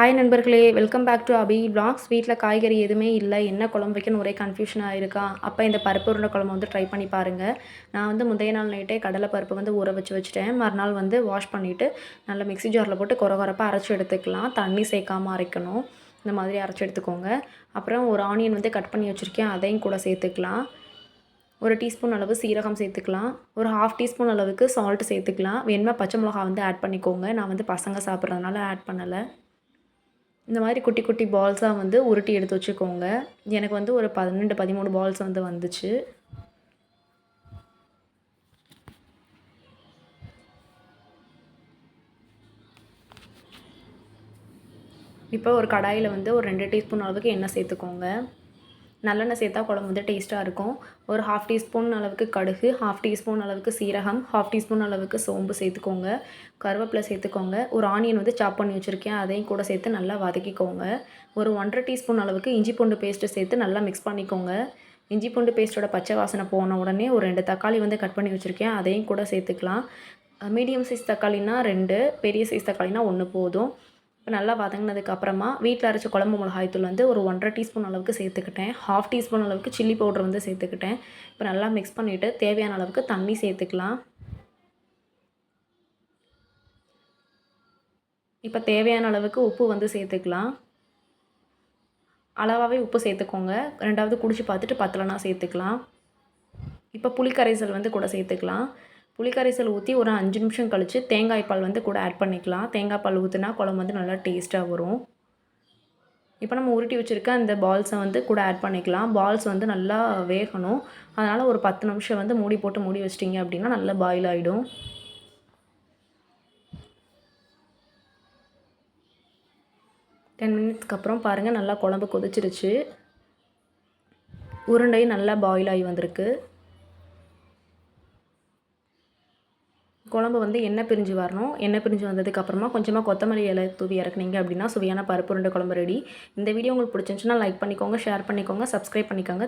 Hi நண்பர்களே. Welcome back to Abi blogs வீட்டில் காய்கறி எதுவுமே இல்லை. என்ன குழம்பு வைக்கணும் ஒரே கன்ஃபியூஷனாக இருக்கா? அப்போ இந்த பருப்பு உருண்டை குழம்பு வந்து ட்ரை பண்ணி பாருங்கள் நான் வந்து முந்தைய நாள் நைட்டே கடலை பருப்பு வந்து ஊற வச்சு வச்சுட்டேன். மறுநாள் வந்து வாஷ் பண்ணிவிட்டு நல்லா மிக்ஸி ஜாரில் போட்டு குறை குறப்பாக அரைச்சி எடுத்துக்கலாம். தண்ணி சேர்க்காமல் அரைக்கணும். இந்த மாதிரி அரைச்சி எடுத்துக்கோங்க. அப்புறம் ஒரு ஆனியன் வந்து கட் பண்ணி வச்சுருக்கேன். அதையும் கூட சேர்த்துக்கலாம். ஒரு டீஸ்பூன் அளவு சீரகம் சேர்த்துக்கலாம். ஒரு ஹாஃப் டீஸ்பூன் அளவுக்கு சால்ட் சேர்த்துக்கலாம். வேணுமா பச்சை மிளகா வந்து ஆட் பண்ணிக்கோங்க. நான் வந்து பசங்க சாப்பிட்றதுனால ஆட் பண்ணலை. இந்த மாதிரி குட்டி குட்டி பால்ஸாக வந்து உருட்டி எடுத்து வச்சுக்கோங்க. எனக்கு வந்து ஒரு பன்னெண்டு பதிமூணு பால்ஸ் வந்து வந்துச்சு. இப்போ ஒரு கடாயில் வந்து ஒரு ரெண்டு டீஸ்பூன் அளவுக்கு எண்ணெய் சேர்த்துக்கோங்க. நல்லெண்ணெய் சேர்த்தா குழம்பு வந்து டேஸ்ட்டாக இருக்கும். ஒரு ஹாஃப் டீஸ்பூன் அளவுக்கு கடுகு ஹாஃப் டீஸ்பூன் அளவுக்கு சீரகம் ஹாஃப் டீஸ்பூன் அளவுக்கு சோம்பு சேர்த்துக்கோங்க. கருவேப்பிலை சேர்த்துக்கோங்க. ஒரு ஆனியன் வந்து சாப் பண்ணி வச்சுருக்கேன். அதையும் கூட சேர்த்து நல்லா வதக்கிக்கோங்க. ஒரு ஒன்றரை டீஸ்பூன் அளவுக்கு இஞ்சி பூண்டு பேஸ்ட்டு சேர்த்து நல்லா மிக்ஸ் பண்ணிக்கோங்க. இஞ்சி பூண்டு பேஸ்ட்டோட பச்சை வாசனை போன உடனே ஒரு ரெண்டு தக்காளி வந்து கட் பண்ணி வச்சுருக்கேன். அதையும் கூட சேர்த்துக்கலாம். மீடியம் சைஸ் தக்காளினா ரெண்டு பெரிய சைஸ் தக்காளினா ஒன்று போதும். இப்போ நல்லா வதங்கினதுக்கு அப்புறமா வீட்டில் அரைச்ச குழம்பு மிளகாய்த்தூள் வந்து ஒரு ஒன்றரை டீஸ்பூன் அளவுக்கு சேர்த்துக்கிட்டேன். ஹாஃப் டீஸ்பூன் அளவுக்கு சில்லி பவுடர் வந்து சேர்த்துக்கிட்டேன். இப்போ நல்லா மிக்ஸ் பண்ணிவிட்டு தேவையான அளவுக்கு தண்ணி சேர்த்துக்கலாம். இப்போ தேவையான அளவுக்கு உப்பு வந்து சேர்த்துக்கலாம். அளவாகவே உப்பு சேர்த்துக்கோங்க. ரெண்டாவது குடிச்சு பார்த்துட்டு பத்தலைனா சேர்த்துக்கலாம். இப்போ புளிக்கரைசல் வந்து கூட சேர்த்துக்கலாம். புளிக்கரைசல் ஊற்றி ஒரு அஞ்சு நிமிஷம் கழித்து தேங்காய் பால் வந்து கூட ஆட் பண்ணிக்கலாம். தேங்காய் பால் ஊற்றினா குழம்பு வந்து நல்லா டேஸ்ட்டாக வரும். இப்போ நம்ம உருட்டி வச்சுருக்க அந்த பால்ஸை வந்து கூட ஆட் பண்ணிக்கலாம். பால்ஸ் வந்து நல்லா வேகணும். அதனால் ஒரு பத்து நிமிஷம் வந்து மூடி போட்டு மூடி வச்சிட்டிங்க அப்படின்னா நல்லா பாயில் ஆகிடும் டென் மினிட்ஸ்க்கு அப்புறம் பாருங்கள் நல்லா குழம்பு கொதிச்சிருச்சு. உருண்டையும் நல்லா பாயில் ஆகி வந்திருக்கு. குழம்பு வந்து எண்ணெய் பிரிஞ்சு வரணும். எண்ணெய் பிரிஞ்சு வந்ததுக்கப்புறமா கொஞ்சமாக கொத்தமல்லி இலை தூவி இறக்குனீங்க அப்படின்னா சுவையான பருப்பு உருண்டை குழம்பு ரெடி இந்த வீடியோ உங்களுக்கு பிடிச்சிருந்துச்சுன்னா லைக் பண்ணிக்கோங்க ஷேர் பண்ணிக்கோங்க சப்ஸ்கிரைப் பண்ணிக்கோங்க.